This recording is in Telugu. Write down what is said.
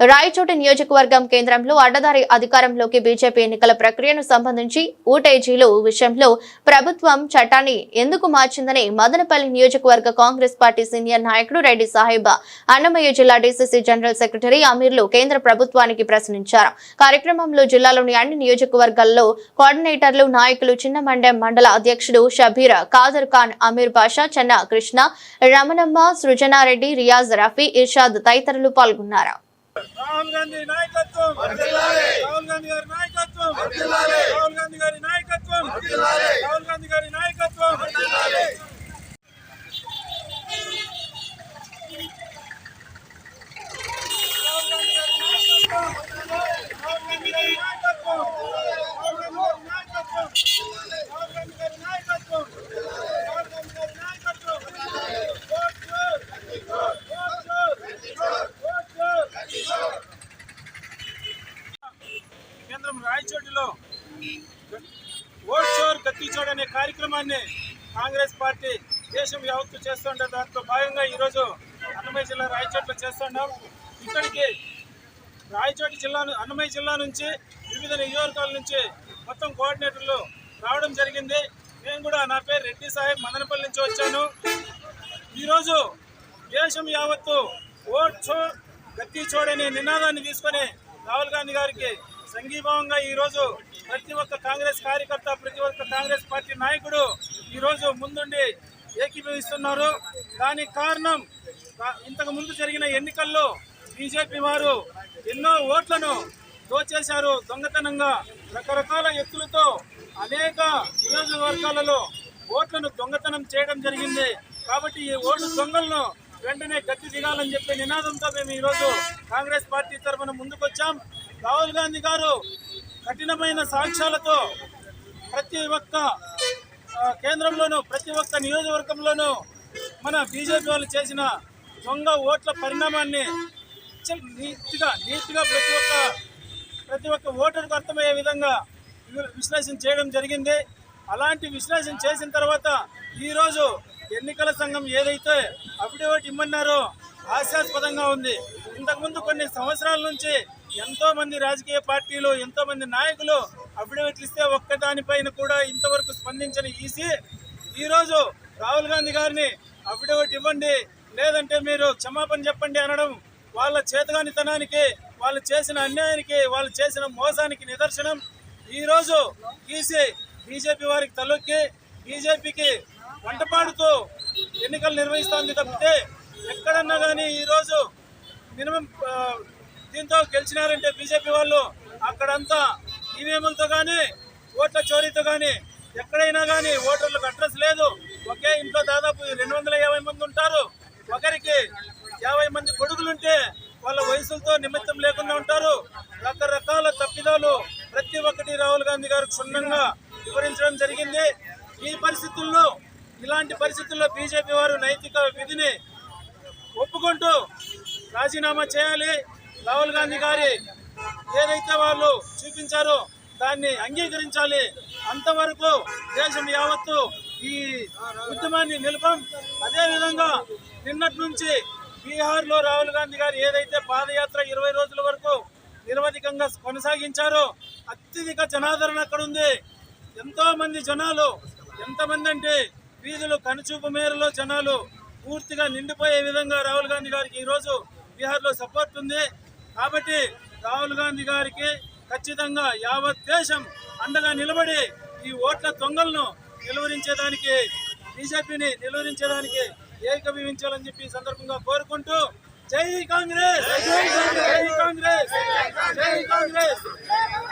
రాయచోటి నియోజకవర్గం కేంద్రంలో అడ్డదారి అధికారంలోకి బీజేపీ ఎన్నికల ప్రక్రియను సంబంధించి ఊటేజీలు విషయంలో ప్రభుత్వం చట్టాన్ని ఎందుకు మార్చిందని మదనపల్లి నియోజకవర్గ కాంగ్రెస్ పార్టీ సీనియర్ నాయకుడు రెడ్డి సాహిబ్ అన్నమయ్య జిల్లా డీసీసీ జనరల్ సెక్రటరీ అమీర్లు కేంద్ర ప్రభుత్వానికి ప్రశ్నించారు. కార్యక్రమంలో జిల్లాలోని అన్ని నియోజకవర్గాల్లో కోఆర్డినేటర్లు నాయకులు చిన్నమండే మండల అధ్యక్షుడు షబీర్ కాదర్ ఖాన్ అమీర్ బాషా చెన్న కృష్ణ రమణమ్మ సృజనారెడ్డి రియాజ్ రఫీ ఇర్షాద్ తదితరులు పాల్గొన్నారు. రాహుల్ గాంధీ నాయకత్వం. రాహుల్ గాంధీ గారి నాయకత్వం. రాహుల్ గాంధీ గారి నాయకత్వం. రాహుల్ గాంధీ గారి నాయకత్వం రాహుల్ గాంధీ గారి నాయకత్వం రాహుల్ గాంధీ గారి నాయకత్వం రాహుల్ గాంధీ గారి నాయకత్వం రాహుల్ గాంధీ గారి నాయకత్వం vote sure vote sure vote sure కేంద్రం రాయచోటిలో ఓట్ చోర్ గట్టి చోర్ అనే కార్యక్రమాన్ని కాంగ్రెస్ పార్టీ దేశం యావత్తు చేస్తుంటే దాంతో భాగంగా ఈరోజు అన్నమయ్య జిల్లా రాయచోట్లో చేస్తున్నాం. ఇక్కడికి రాయచోటి జిల్లా అన్నమయ్య జిల్లా నుంచి వివిధ నియోజకవర్గాల నుంచి మొత్తం కోఆర్డినేటర్లు రావడం జరిగింది. నేను కూడా నా పేరు రెడ్డి సాహెబ్ మదనపల్లి నుంచి వచ్చాను. ఈరోజు దేశం యావత్తు ఓట్ చోర్ గట్టి చోడనే నినాదాన్ని తీసుకొని రాహుల్ గాంధీ గారికి సంఘీభావంగా ఈరోజు ప్రతి ఒక్క కాంగ్రెస్ కార్యకర్త ప్రతి ఒక్క కాంగ్రెస్ పార్టీ నాయకుడు ఈరోజు ముందుండి ఏకీభవిస్తున్నారు. దానికి కారణం ఇంతకు ముందు జరిగిన ఎన్నికల్లో బీజేపీ వారు ఎన్నో ఓట్లను దోచేశారు. దొంగతనంగా రకరకాల ఎత్తులతో అనేక నియోజకవర్గాలలో ఓట్లను దొంగతనం చేయడం జరిగింది. కాబట్టి ఈ ఓటు దొంగలను వెంటనే గట్టి దిగాలని చెప్పే నినాదంతో మేము ఈరోజు కాంగ్రెస్ పార్టీ తరఫున ముందుకొచ్చాం. రాహుల్ గాంధీ గారు కఠినమైన సాక్ష్యాలతో ప్రతి ఒక్క కేంద్రంలోనూ ప్రతి ఒక్క నియోజకవర్గంలోనూ మన బీజేపీ వాళ్ళు చేసిన దొంగ ఓట్ల పరిణామాన్ని నీట్గా నీట్గా ప్రతి ఒక్క ప్రతి ఒక్క ఓటర్కు అర్థమయ్యే విధంగా విశ్లేషణ చేయడం జరిగింది. అలాంటి విశ్లేషణ చేసిన తర్వాత ఈరోజు ఎన్నికల సంఘం ఏదైతే అఫిడవిట్ ఇమ్మన్నారో హాస్యాస్పదంగా ఉంది. ఇంతకుముందు కొన్ని సంవత్సరాల నుంచి ఎంతో మంది రాజకీయ పార్టీలు ఎంతో మంది నాయకులు అఫిడవిట్లు ఇస్తే ఒక్కదానిపైన కూడా ఇంతవరకు స్పందించిన ఈసీ. ఈరోజు రాహుల్ గాంధీ గారిని అఫిడవిట్ ఇవ్వండి లేదంటే మీరు క్షమాపణ చెప్పండి అనడం వాళ్ళ చేతగానితనానికి వాళ్ళు చేసిన అన్యాయానికి వాళ్ళు చేసిన మోసానికి నిదర్శనం. ఈరోజు ఈసీ బీజేపీ వారికి తలొక్కి బీజేపీకి వంటపాడుతూ ఎన్నికలు నిర్వహిస్తోంది తప్పితే ఎక్కడన్నా కానీ ఈరోజు మినిమం దీంతో గెలిచినారంటే బీజేపీ వాళ్ళు అక్కడంతా ఈవీఎంలతో కానీ ఓట్ల చోరీతో కానీ ఎక్కడైనా కానీ ఓటర్లకు అడ్రస్ లేదు. ఒకే ఇంట్లో దాదాపు రెండు వందల యాభై మంది ఉంటారు. ఒకరికి యాభై మంది కొడుకులుంటే వాళ్ళ వయసులతో నిమిత్తం లేకుండా ఉంటారు. రకరకాల తప్పిదాలు ప్రతి ఒక్కటి రాహుల్ గాంధీ గారు క్షుణ్ణంగా వివరించడం జరిగింది. ఈ పరిస్థితుల్లో ఇలాంటి పరిస్థితుల్లో బీజేపీ వారు నైతిక విధిని ఒప్పుకుంటూ రాజీనామా చేయాలి. రాహుల్ గాంధీ గారి ఏదైతే వాళ్ళు చూపించారో దాన్ని అంగీకరించాలి. అంతవరకు దేశం యావత్తు ఈ ఉద్యమాన్ని నిలపం. అదేవిధంగా నిన్నటి నుంచి బీహార్లో రాహుల్ గాంధీ గారు ఏదైతే పాదయాత్ర ఇరవై రోజుల వరకు నిరవధికంగా కొనసాగించారో అత్యధిక జనాదరణ అక్కడ ఉంది. ఎంతోమంది జనాలు ఎంతమంది అంటే వీధులు కనుచూపు మేరలో జనాలు పూర్తిగా నిండిపోయే విధంగా రాహుల్ గాంధీ గారికి ఈరోజు బీహార్లో సపోర్ట్ ఉంది. కాబట్టి రాహుల్ గాంధీ గారికి ఖచ్చితంగా యావత్ దేశం అండగా నిలబడి ఈ ఓట్ల దొంగలను నిలువరించేదానికి బీజేపీని నిలువరించేదానికి ఏకీభవించాలని చెప్పి సందర్భంగా కోరుకుంటూ జై కాంగ్రెస్! జై కాంగ్రెస్! జై కాంగ్రెస్!